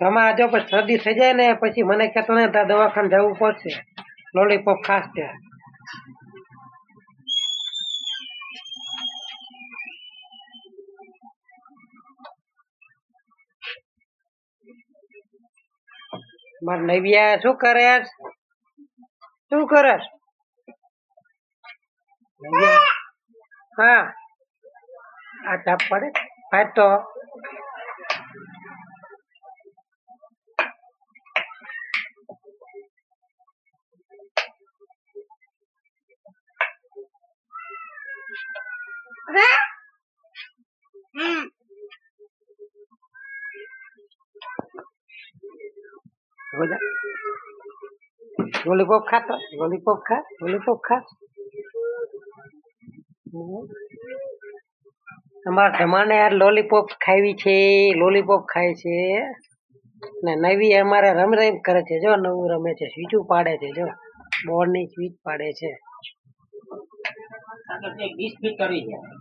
તમારે જો પછી શરદી થઈ જાય ને, પછી મને કહેતો ને ત્યાં દવાખાને જવું પડશે. લોલીપોપ ખાસ છે. માર નવિયા શું કરે શું કરે? હા. આ ચાપ પડે. ફાટ લોલીપોપ ખાતો લોલીપોપ ખા લોલીપોપ ખા અમારા ધમાને યાર લોલીપોપ ખાવી છે લોલીપોપ ખાય છે. ને નવી અમારે રમ રમ કરે છે, જો નવું રમે છે સ્વીચું પાડે છે, જો. બોર્ડની સ્વીચ પાડે છે. વીસ ફીટ કરવી છે.